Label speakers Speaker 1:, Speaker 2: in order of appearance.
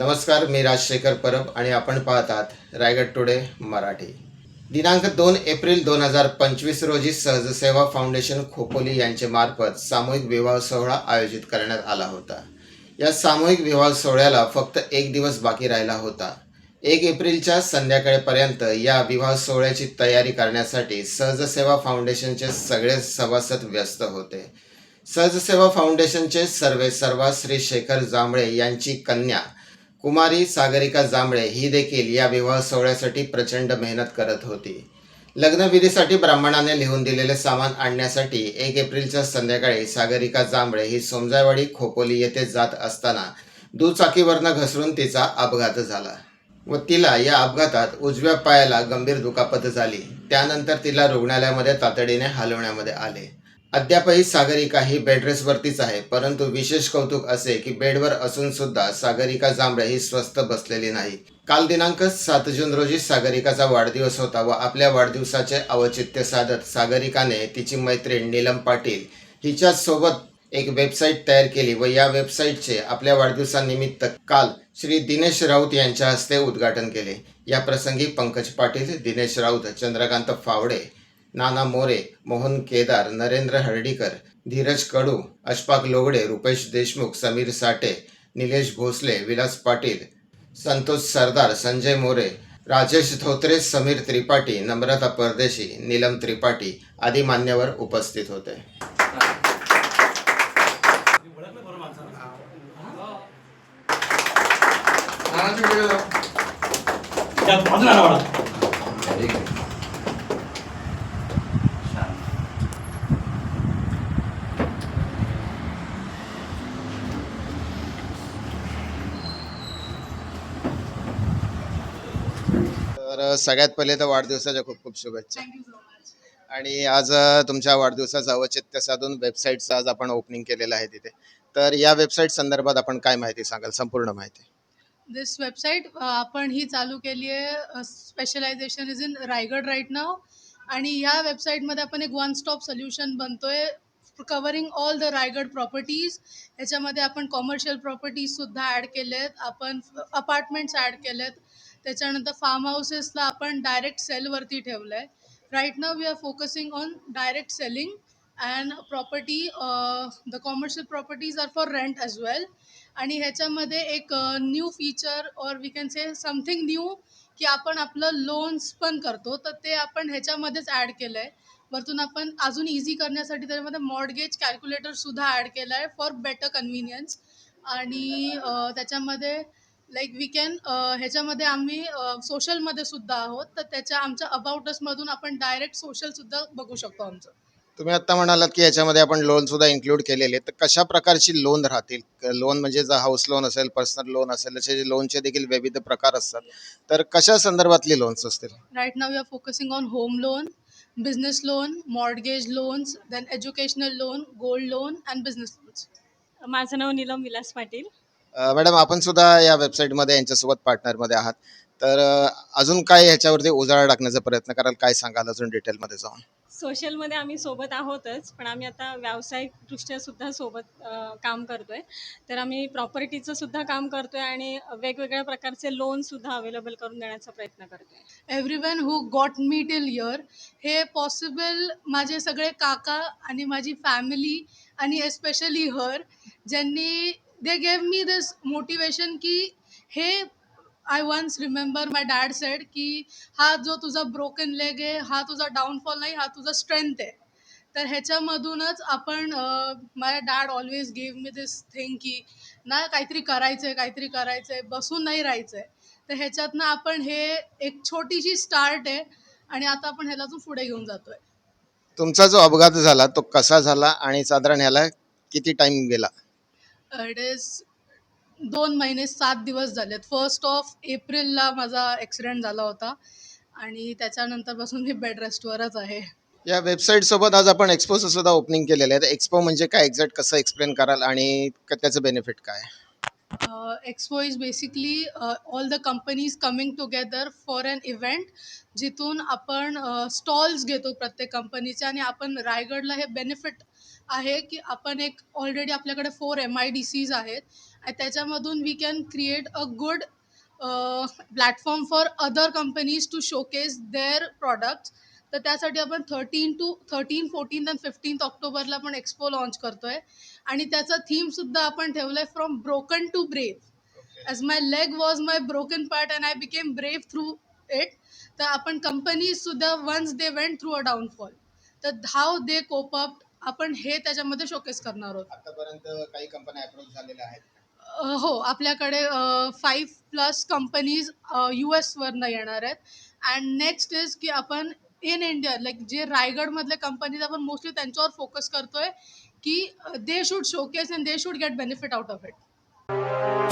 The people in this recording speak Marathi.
Speaker 1: नमस्कार मी राजशेखर परब आणि आपण पाहतात रायगड टुडे मराठी. दिनांक दोन एप्रिल दोन हजार पंचवीस रोजी सहजसेवा फाउंडेशन खोपोली यांच्यामार्फत मार्फत सामूहिक विवाह सोहळा आयोजित करण्यात आला होता. या सामूहिक विवाह सोहळ्याला फक्त एक दिवस बाकी राहिला होता. एक एप्रिलच्या संध्याकाळपर्यंत या विवाह सोहळ्याची तयारी करण्यासाठी सहजसेवा फाउंडेशनचे सगळे सभासद व्यस्त होते. सहजसेवा फाउंडेशनचे सर्वे सर्वा श्री शेखर जांभळे यांची कन्या कुमारी सागरिका जांभळे ही देखील या विवाह सोहळ्यासाठी प्रचंड मेहनत करत होती. लग्नविधीसाठी ब्राह्मणाने लिहून दिलेले सामान आणण्यासाठी एक एप्रिलच्या संध्याकाळी सागरिका जांभळे ही सोमजावाडी खोपोली येथे जात असताना दुचाकीवरनं घसरून तिचा अपघात झाला व तिला या अपघातात उजव्या पायाला गंभीर दुखापत झाली. त्यानंतर तिला रुग्णालयामध्ये तातडीने हलवण्यामध्ये आले. अद्यापही सागरिका ही बेडरेसवरतीच आहे परंतु विशेष कौतुक असे की बेडवर असून सुद्धा सागरिका जांभळे ही स्वस्थ बसलेली नाही. काल दिनांक सात जून रोजी सागरिकाचा वाढदिवस होता व आपल्या वाढदिवसाचे औचित्य साधत सागरिकाने तिची मैत्रीण नीलम पाटील हिच्यासोबत एक वेबसाईट तयार केली व या वेबसाईटचे आपल्या वाढदिवसानिमित्त काल श्री दिनेश राऊत यांच्या हस्ते उद्घाटन केले. या प्रसंगी पंकज पाटील दिनेश राऊत चंद्रकांत फावडे नाना मोरे मोहन केदार नरेंद्र हर्डीकर धीरज कडू अशफाक लोगडे रुपेश देशमुख समीर साठे निलेश भोसले विलास पाटील संतोष सरदार संजय मोरे राजेश धोत्रे समीर त्रिपाठी नम्रता परदेशी नीलम त्रिपाठी आदी मान्यवर उपस्थित होते. तर सगळ्यात पहिले तर वाढदिवसाच्या खूप खूप शुभेच्छा. आणि आज तुमच्या वाढदिवसाचं औचित्य साधून वेबसाईटचं आज आपण ओपनिंग केलेलं आहे तिथे. तर या वेबसाईट संदर्भात आपण काय माहिती सांगाल? संपूर्ण माहिती.
Speaker 2: दिस वेबसाईट आपण ही चालू केली आहे. Specialization is in Raigad right नाव आणि ह्या वेबसाईटमध्ये आपण एक one stop solution बनतोय. Covering all the Raigad properties ह्याच्यामध्ये आपण कॉमर्शियल प्रॉपर्टीजसुद्धा ॲड केलेत. आपण अपार्टमेंट्स ॲड केलेत. त्याच्यानंतर फार्म हाऊसेसला आपण डायरेक्ट सेलवरती ठेवलं आहे right now we are focusing on direct selling and property the commercial properties are for rent as well आणि ह्याच्यामध्ये एक न्यू फीचर और we can say something new की आपण आपलं लोन्स पण करतो. तर ते आपण ह्याच्यामध्येच ॲड केलं आहे वरतून आपण अजून इझी करण्यासाठी त्याच्यामध्ये मॉडगेज कॅल्क्युलेटरसुद्धा ॲड केलं आहे फॉर बेटर कन्व्हिनियन्स आणि त्याच्यामध्ये लाईक वी कॅन ह्याच्यामध्ये आम्ही सोशलमध्ये सुद्धा आहोत. तर त्याच्या आमच्या अबाउटसमधून आपण डायरेक्ट सोशलसुद्धा बघू शकतो आमचं.
Speaker 1: तुम्ही आता म्हणालात की याच्यामध्ये आपण लोन सुद्धा इन्क्लूड केलेले तर कशा प्रकारची लोन राहतील? लोन म्हणजे जर हाऊस लोन असेल पर्सनल लोन असेल असे लोनचे देखील विविध प्रकार असतात. तर कशा संदर्भातली लोन्स असतील?
Speaker 2: Right now we are focusing on home loan. Business loan mortgage loans then educational loan gold loan and business loans
Speaker 3: माझं नाव नीलम विलास पाटील
Speaker 1: अ, मॅडम आपण सुद्धा या वेबसाईटमध्ये यांच्यासोबत पार्टनरमध्ये आहात तर अजून काय ह्याच्यावरती उजाळा टाकण्याचा प्रयत्न कराल? काय सांगाल अजून डिटेलमध्ये जाऊन?
Speaker 3: सोशलमध्ये आम्ही सोबत आहोतच पण आम्ही आता व्यावसायिकदृष्ट्या सुद्धा सोबत अ, काम करतोय. तर आम्ही प्रॉपर्टीचं सुद्धा काम करतोय आणि वेगवेगळ्या प्रकारचे लोन सुद्धा अवेलेबल करून देण्याचा प्रयत्न करतोय.
Speaker 2: Everyone who got me till here हे पॉसिबल माझे सगळे काका आणि माझी फॅमिली आणि एस्पेशली हर ज्यांनी they gave me this motivation की हे I once remember my dad said की हा जो तुझा ब्रोकन लेग आहे हा तुझा डाऊनफॉल नाही हा तुझा स्ट्रेंथ आहे. तर ह्याच्यामधूनच आपण माझ्या dad always give me this thing की ना काहीतरी करायचं आहे काहीतरी करायचं आहे बसून नाही राहायचं आहे तर ह्याच्यातनं आपण हे एक छोटीशी स्टार्ट आहे आणि आता आपण ह्याला अजून पुढे घेऊन जातोय.
Speaker 1: तुमचा जो अपघात झाला तो कसा झाला आणि साधारण ह्याला किती टाइम गेला?
Speaker 2: इट इज दोन महिने सात दिवस झालेत. फर्स्ट ऑफ एप्रिलला माझा ॲक्सिडेंट झाला होता. आणि त्याच्यानंतरपासून मी बेड रेस्टवरच आहे.
Speaker 1: या वेबसाईट सोबत आज आपण एक्सपोचं सुद्धा ओपनिंग केलेलं आहे. तर एक्सपो म्हणजे काय? एक्झॅक्ट कसं एक्सप्लेन कराल? आणि क- त्याचं बेनिफिट काय?
Speaker 2: Expo is basically all the companies coming together for an event जिथून आपण स्टॉल्स घेतो प्रत्येक कंपनीचे आणि आपण रायगडला हे बेनिफिट आहे की आपण एक ऑलरेडी आपल्याकडे four M I D Cs आहेत आणि त्याच्यामधून we can create a good platform for other companies to showcase their products तर त्यासाठी आपण thirteen to thirteen fourteen and fifteenth ऑक्टोबरला आपण एक्सपो लॉन्च करतोय. आणि त्याचा थीमसुद्धा आपण ठेवलं आहे from broken to brave as my leg was my broken part and I became brave through it तर आपण कंपनीजसुद्धा once they went through a downfall तर हाव दे कोप अप आपण हे त्याच्यामध्ये शोकेस करणार आहोत.
Speaker 1: आतापर्यंत काही कंपन्या अप्रोच झालेल्या आहेत
Speaker 2: अ, हो आपल्याकडे फाईव्ह प्लस कंपनीज यू एसवरनं येणार आहेत. अँड नेक्स्ट इज की आपण इन इंडिया लाईक जे रायगडमधल्या कंपनीज आपण मोस्टली त्यांच्यावर फोकस करतोय की they should showcase and they should get benefit out of it